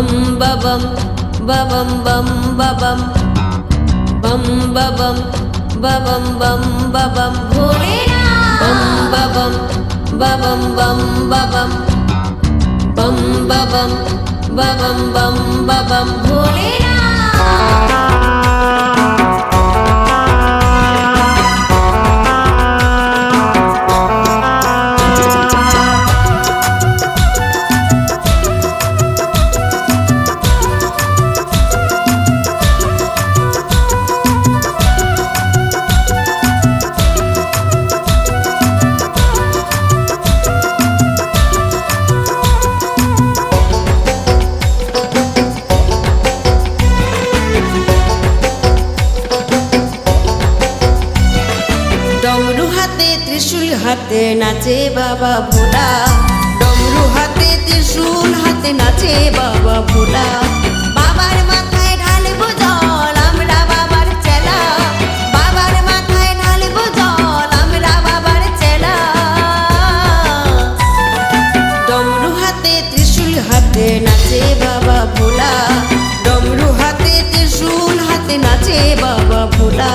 bam ba bam ba bam bam ba bam bam ba bam ba bam bam ba bam bam ba bam ba bam bam ba bam bam ba bam ba bam bam ba bam bam হাতে ত্রিশূল হাতে নাচে বাবা ভোলা। ডমরু হাতে ত্রিশূল হাতে নাচে বাবা ভোলা। বাবার মাথায় ঢালবো জল, আমরা বাবার চেলা। বাবার মাথায় ঢালবো জল, আমরা বাবার চেলা। ডমরু হাতে ত্রিশূল হাতে নাচে বাবা ভোলা। ডমরু হাতে ত্রিশূল হাতে নাচে বাবা ভোলা।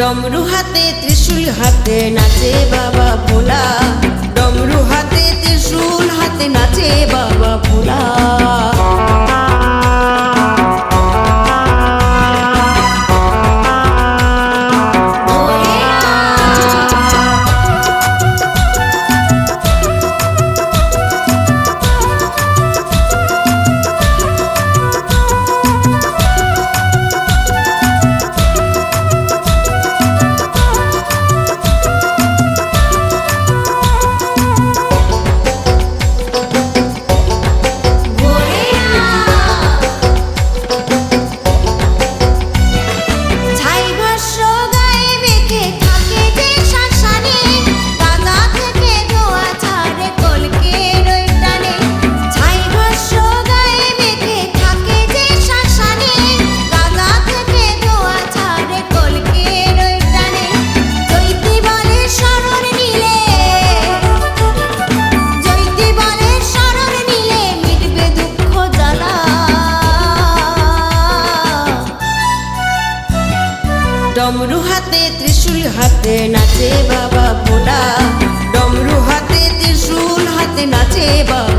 ডমরু হাতে ত্রিশূল হাতে নাচে বাবা ভোলা। ডমরু হাতে ত্রিশুল হাতে নাচে বাবা ভোলা। ডমরু হাতে ত্রিশূল হাতে নাচে বাবা ভোলা। ডমরু হাতে ত্রিশূল হাতে নাচে বাবা